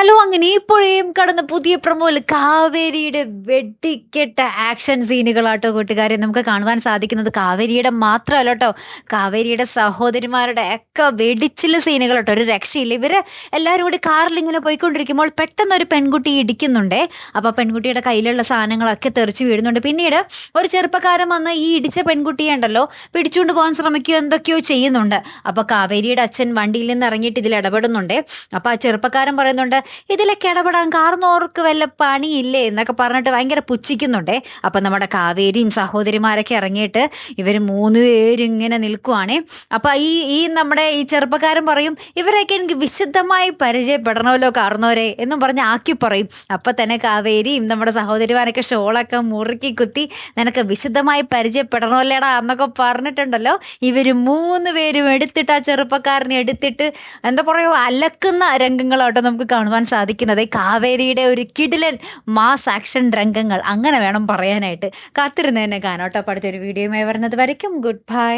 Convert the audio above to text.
Hello അങ്ങനെ ഇപ്പോഴേയും കടന്ന പുതിയ പ്രമോയിൽ കാവേരിയുടെ വെട്ടിക്കെട്ട ആക്ഷൻ സീനുകളാട്ടോ കൂട്ടുകാരെ. നമുക്ക് കാണുവാൻ സാധിക്കുന്നത് കാവേരിയുടെ മാത്രമല്ല കേട്ടോ കാവേരിയുടെ സഹോദരിമാരുടെ ഒക്കെ വെടിച്ചില്ല സീനുകൾ കേട്ടോ ഒരു രക്ഷയില്ല. ഇവർ എല്ലാവരും കൂടി കാറിൽ ഇങ്ങനെ പോയിക്കൊണ്ടിരിക്കുമ്പോൾ പെട്ടെന്ന് ഒരു പെൺകുട്ടി ഇടിക്കുന്നുണ്ടേ. അപ്പോൾ പെൺകുട്ടിയുടെ കയ്യിലുള്ള സാധനങ്ങളൊക്കെ തെറിച്ച് വീഴുന്നുണ്ട്. പിന്നീട് ഒരു ചെറുപ്പക്കാരൻ വന്ന് ഈ ഇടിച്ച പെൺകുട്ടിയെ ഉണ്ടല്ലോ പിടിച്ചുകൊണ്ട് പോകാൻ ശ്രമിക്കുകയോ എന്തൊക്കെയോ ചെയ്യുന്നുണ്ട്. അപ്പോൾ കാവേരിയുടെ അച്ഛൻ വണ്ടിയിൽ നിന്ന് ഇറങ്ങിയിട്ട് ഇതിൽ ഇടപെടുന്നുണ്ട്. അപ്പോൾ ആ ചെറുപ്പക്കാരൻ പറയുന്നുണ്ട് ഇതിലൊക്കെ ഇടപെടാൻ കാർന്നോർക്ക് വല്ല പണിയില്ലേ എന്നൊക്കെ പറഞ്ഞിട്ട് ഭയങ്കര പുച്ഛിക്കുന്നുണ്ടേ. അപ്പം നമ്മുടെ കാവേരിയും സഹോദരിമാരൊക്കെ ഇറങ്ങിയിട്ട് ഇവർ മൂന്ന് പേരും ഇങ്ങനെ നിൽക്കുവാണേ. അപ്പം ഈ ഈ നമ്മുടെ ഈ ചെറുപ്പക്കാരൻ പറയും ഇവരൊക്കെ എനിക്ക് വിശുദ്ധമായി പരിചയപ്പെടണമല്ലോ കാർന്നോരെ എന്നും പറഞ്ഞ് ആക്കി പറയും. അപ്പം തന്നെ കാവേരിയും നമ്മുടെ സഹോദരിമാരൊക്കെ ഷോളൊക്കെ മുറുക്കി കുത്തി നിനക്ക് വിശുദ്ധമായി പരിചയപ്പെടണമല്ലേടാ എന്നൊക്കെ പറഞ്ഞിട്ടുണ്ടല്ലോ. ഇവർ മൂന്ന് പേരും എടുത്തിട്ട് ആ ചെറുപ്പക്കാരനെ എടുത്തിട്ട് എന്താ പറയുക അലക്കുന്ന രംഗങ്ങളാട്ടോ നമുക്ക് കാണുവാൻ സാധിക്കുന്നത് കാവേരിയുടെ ഒരു കിടിലൻ മാസ് ആക്ഷൻ രംഗങ്ങൾ. അങ്ങനെ വേണം പറയാനായിട്ട്. കാത്തിരുന്ന് തന്നെ കാണാം കേട്ടോ. അടുത്തൊരു വീഡിയോയുമായി വരുന്നത് വരയ്ക്കും. Good bye.